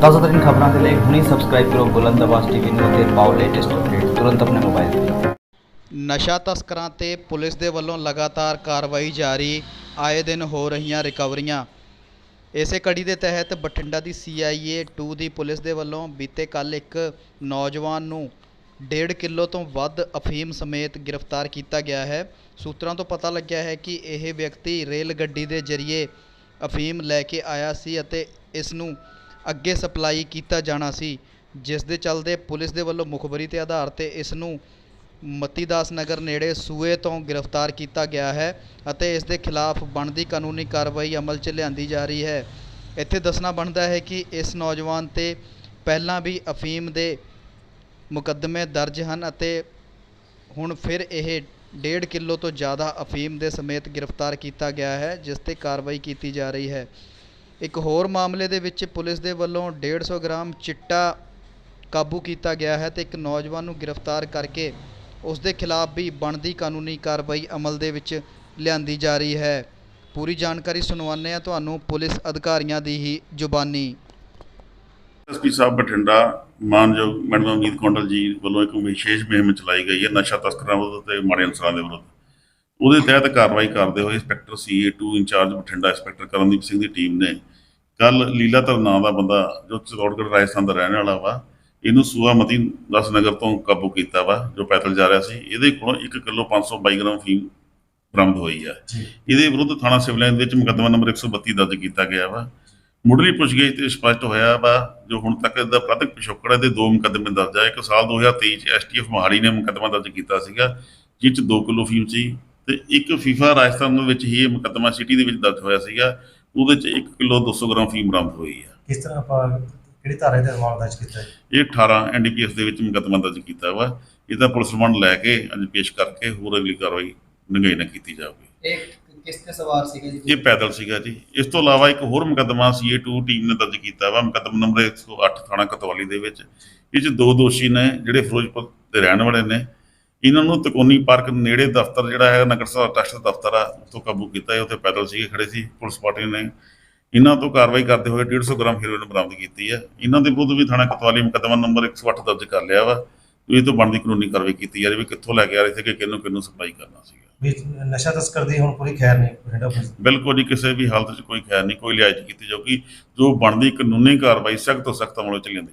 ਤਾਜ਼ਾ ਖਬਰਾਂ ਦੇ ਲਈ ਹੁਣੇ ਸਬਸਕ੍ਰਾਈਬ ਕਰੋ ਬੁਲੰਦ ਆਵਾਜ਼ ਟੀਵੀ ਨੂੰ ਅਤੇ ਪਾਓ ਲੇਟੈਸਟ ਅਪਡੇਟ ਤੁਰੰਤ ਆਪਣੇ ਮੋਬਾਈਲ ਤੇ। ਨਸ਼ਾ ਤਸਕਰਾਂ ਤੇ ਪੁਲਿਸ ਦੇ ਵੱਲੋਂ ਲਗਾਤਾਰ ਕਾਰਵਾਈ ਜਾਰੀ, ਆਏ ਦਿਨ ਹੋ ਰਹੀਆਂ ਰਿਕਵਰੀਆਂ। ਇਸੇ ਕੜੀ ਦੇ ਤਹਿਤ ਬਠਿੰਡਾ ਦੀ CIA 2 ਦੀ ਪੁਲਿਸ ਦੇ ਵੱਲੋਂ ਬੀਤੇ ਕੱਲ ਇੱਕ ਨੌਜਵਾਨ ਨੂੰ 1.5 ਕਿਲੋ ਤੋਂ ਵੱਧ ਅਫੀਮ ਸਮੇਤ ਗ੍ਰਿਫਤਾਰ ਕੀਤਾ ਗਿਆ ਹੈ। ਸੂਤਰਾਂ ਤੋਂ ਪਤਾ ਲੱਗਿਆ ਹੈ ਕਿ ਇਹ ਵਿਅਕਤੀ ਰੇਲ ਗੱਡੀ ਦੇ ਜ਼ਰੀਏ ਅਫੀਮ ਲੈ ਕੇ ਆਇਆ ਸੀ ਅਤੇ ਇਸ ਨੂੰ ਅੱਗੇ ਸਪਲਾਈ ਕੀਤਾ ਜਾਣਾ ਸੀ, ਜਿਸ ਦੇ ਚੱਲਦੇ ਪੁਲਿਸ ਦੇ ਵੱਲੋਂ ਮੁਖਬਰੀ ਦੇ ਆਧਾਰ ਤੇ ਇਸ ਨੂੰ ਮਤੀਦਾਸ ਨਗਰ ਨੇੜੇ ਸੂਏ ਤੋਂ ਗ੍ਰਿਫਤਾਰ ਕੀਤਾ ਗਿਆ ਹੈ ਅਤੇ ਇਸ ਦੇ ਖਿਲਾਫ ਬਣਦੀ ਕਾਨੂੰਨੀ ਕਾਰਵਾਈ ਅਮਲ 'ਚ ਲਿਆਂਦੀ ਜਾ ਰਹੀ ਹੈ। ਇੱਥੇ ਦੱਸਣਾ ਬਣਦਾ ਹੈ ਕਿ ਇਸ ਨੌਜਵਾਨ ਤੇ ਪਹਿਲਾਂ ਵੀ ਅਫੀਮ ਦੇ ਮੁਕੱਦਮੇ ਦਰਜ ਹਨ ਅਤੇ ਹੁਣ ਫਿਰ ਇਹ 1.5 ਕਿਲੋ ਤੋਂ ਜ਼ਿਆਦਾ ਅਫੀਮ ਦੇ ਸਮੇਤ ਗ੍ਰਿਫਤਾਰ ਕੀਤਾ ਗਿਆ ਹੈ, ਜਿਸ ਤੇ ਕਾਰਵਾਈ ਕੀਤੀ ਜਾ ਰਹੀ ਹੈ। ਇੱਕ ਹੋਰ ਮਾਮਲੇ ਦੇ ਵਿੱਚ ਪੁਲਿਸ ਦੇ ਵੱਲੋਂ 150 ਗ੍ਰਾਮ ਚਿੱਟਾ ਕਾਬੂ ਕੀਤਾ ਗਿਆ ਹੈ ਤੇ ਇੱਕ ਨੌਜਵਾਨ ਨੂੰ ਗ੍ਰਿਫਤਾਰ ਕਰਕੇ ਉਸ ਦੇ ਖਿਲਾਫ ਵੀ ਬਣਦੀ ਕਾਨੂੰਨੀ ਕਾਰਵਾਈ ਅਮਲ ਦੇ ਵਿੱਚ ਲਿਆਂਦੀ ਜਾ ਰਹੀ ਹੈ। ਪੂਰੀ ਜਾਣਕਾਰੀ ਸੁਣਵਾਉਂਦੇ ਹਾਂ ਤੁਹਾਨੂੰ ਪੁਲਿਸ ਅਧਿਕਾਰੀਆਂ ਦੀ ਹੀ ਜ਼ੁਬਾਨੀ। ਐਸਪੀ ਸਾਹਿਬ ਬਠਿੰਡਾ, ਮਾਨਯੋਗ ਮੈਡਮ ਅਮੀਤ ਕੌਂਡਲ ਜੀ ਵੱਲੋਂ ਇੱਕ ਵਿਸ਼ੇਸ਼ ਮੁਹਿੰਮ ਚਲਾਈ ਗਈ ਹੈ ਨਸ਼ਾ ਤਸਕਰਾਂ ਵਿਰੁੱਧ ਤੇ ਮਾੜੇ ਅਨਸਰਾਂ ਦੇ ਵਿਰੁੱਧ। ਉਹਦੇ ਤਹਿਤ ਕਾਰਵਾਈ ਕਰਦੇ ਹੋਏ inspector ਸੀਏ2 in charge Bathinda inspector Karandeep Singh the team ਨੇ ਕੱਲ ਲੀਲਾਧਰ ਨਾਂ ਦਾ ਬੰਦਾ ਜੋ ਚਤੌੜਗੜ੍ਹ ਰਾਜਸਥਾਨ ਦਾ ਰਹਿਣ ਵਾਲਾ ਵਾ ਇਹਨੂੰ ਸੂਆਮਤੀ ਦਸ ਨਗਰ ਤੋਂ ਕਾਬੂ ਕੀਤਾ ਵਾ ਜੋ ਪੈਦਲ ਜਾ ਰਿਹਾ ਸੀ। ਇਹਦੇ ਕੋਲੋਂ 1 ਕਿਲੋ 522 ਗ੍ਰਾਮ ਫੀਮ ਬਰਾਮਦ ਹੋਈ ਆ। ਇਹਦੇ ਵਿਰੁੱਧ ਥਾਣਾ ਸਿਵਲ ਲਾਈਨ ਵਿੱਚ ਮੁਕੱਦਮਾ ਨੰਬਰ 132 ਦਰਜ ਕੀਤਾ ਗਿਆ ਵਾ। ਮੁੱਢਲੀ ਪੁੱਛਗਿੱਛ ਤੇ ਸਪਸ਼ਟ ਹੋਇਆ ਵਾ ਜੋ ਹੁਣ ਤੱਕ ਦਾ ਪ੍ਰਾਥਮਿਕ ਪਿਛੋਕੜ ਦੇ ਦੋ ਮੁਕੱਦਮੇ ਦਰਜ ਆ। ਇੱਕ ਸਾਲ 2023 ਚ ਐਸਟੀਐਫ ਮੋਹਾਲੀ ਨੇ ਮੁਕੱਦਮਾ ਦਰਜ ਕੀਤਾ ਸੀਗਾ ਜਿਸ ਚ 2 ਕਿਲੋ ਫੀਮ ਸੀ ਤੇ ਇੱਕ ਫੀਫਾ ਰਾਜਸਥਾਨ ਦੇ ਵਿੱਚ ਹੀ ਇਹ ਮੁਕੱਦਮਾ ਸਿਟੀ ਦੇ ਵਿੱਚ ਦਰਜ ਹੋਇਆ ਸੀਗਾ। ਉਹਦੇ ਚ 1 ਕਿਲੋ 200 ਗ੍ਰਾਮ ਫੀਮ ਬਰਾਮਦ ਹੋਈ ਆ। ਕਿਸ ਤਰ੍ਹਾਂ ਆਪਾਂ ਕਿਹੜੀ ਧਾਰਾ ਦੇ ਮਾਮਲਾ ਦਰਜ ਕੀਤਾ ਹੈ? ਇਹ 18 ਐਨਡੀਪੀਐਸ ਦੇ ਵਿੱਚ ਮੁਕੱਦਮਾ ਦਰਜ ਕੀਤਾ ਵਾ। ਇਹਦਾ ਪੁਲਿਸ ਰਿਮਾਂਡ ਲੈ ਕੇ ਅੱਜ ਪੇਸ਼ ਕਰਕੇ ਹੋਰ ਅਗਲੀ ਕਾਰਵਾਈ ਨਗਾਈ ਨਾ ਕੀਤੀ ਜਾਊਗੀ। ਇਹ ਕਿਸ ਤੇ ਸਵਾਰ ਸੀਗੇ ਜੀ? ਇਹ ਪੈਦਲ ਸੀਗਾ ਜੀ। ਇਸ ਤੋਂ ਇਲਾਵਾ ਇੱਕ ਹੋਰ ਮੁਕੱਦਮਾ ਸੀਏ2 ਟੀਮ ਨੇ ਦਰਜ ਕੀਤਾ ਵਾ ਮੁਕੱਦਮਾ ਨੰਬਰ 108 ਥਾਣਾ ਕਤਵਾਲੀ ਦੇ ਵਿੱਚ। ਇਹ 'ਚ ਦੋ ਦੋਸ਼ੀ ਨੇ ਜਿਹੜੇ ਫਿਰੋਜ਼ਪੁਰ ਦੇ ਰਹਿਣ ਵਾਲੇ ਨੇ। ਇਹਨਾਂ ਨੂੰ ਤਕੋਨੀ ਪਾਰਕ ਨੇੜੇ ਦਫ਼ਤਰ ਜਿਹੜਾ ਹੈ ਨਗਰ ਸਭਾ ਟਰਸਟ ਦਾ ਦਫ਼ਤਰ ਆ ਉੱਥੋਂ ਕਾਬੂ ਕੀਤਾ ਹੈ ਉੱਥੇ ਪੈਦਲ ਸੀਗੇ ਖੜੇ ਸੀ ਪੁਲਿਸ ਪਾਰਟੀ ਨੇ। ਇਹਨਾਂ ਤੋਂ ਕਾਰਵਾਈ ਕਰਦੇ ਹੋਏ 150 ਗ੍ਰਾਮ ਹੈਰੋਇਨ ਬਰਾਮਦ ਕੀਤੀ ਹੈ ਇਹਨਾਂ ਦੇ ਵਿਰੁੱਧ ਵੀ ਥਾਣਾ ਕਤਵਾਲੀ ਮੁਕੱਦਮਾ ਨੰਬਰ 108 ਦਰਜ ਕਰ ਲਿਆ ਵਾ ਇਹ ਤੋਂ ਬਣਦੀ ਕਾਨੂੰਨੀ ਕਾਰਵਾਈ ਕੀਤੀ ਜਾ ਰਹੀ ਵੀ ਕਿੱਥੋਂ ਲੈ ਕੇ ਆ ਰਹੇ ਸੀ ਕਿ ਕਿਹਨੂੰ ਕਿਹਨੂੰ ਸਪਲਾਈ ਕਰਨਾ ਸੀਗਾ। ਵੀ ਨਸ਼ਾ ਤਸਕਰ ਦੀ ਹੁਣ ਪੂਰੀ ਖੈਰ ਨਹੀਂ ਬਠਿੰਡਾ ਪੁਲਿਸ। ਬਿਲਕੁਲ ਜੀ ਕਿਸੇ ਵੀ ਹਾਲਤ 'ਚ ਕੋਈ ਖੈਰ ਨਹੀਂ ਕੋਈ ਲਿਆਜ ਕੀਤੀ ਜਾਊਗੀ। ਜੋ ਬਣਦੀ ਕਾਨੂੰਨੀ ਕਾਰਵਾਈ ਸਖਤ ਤੋਂ ਸਖਤ ਅਮਲ ਵਿੱਚ ਲਿਆਂਦੀ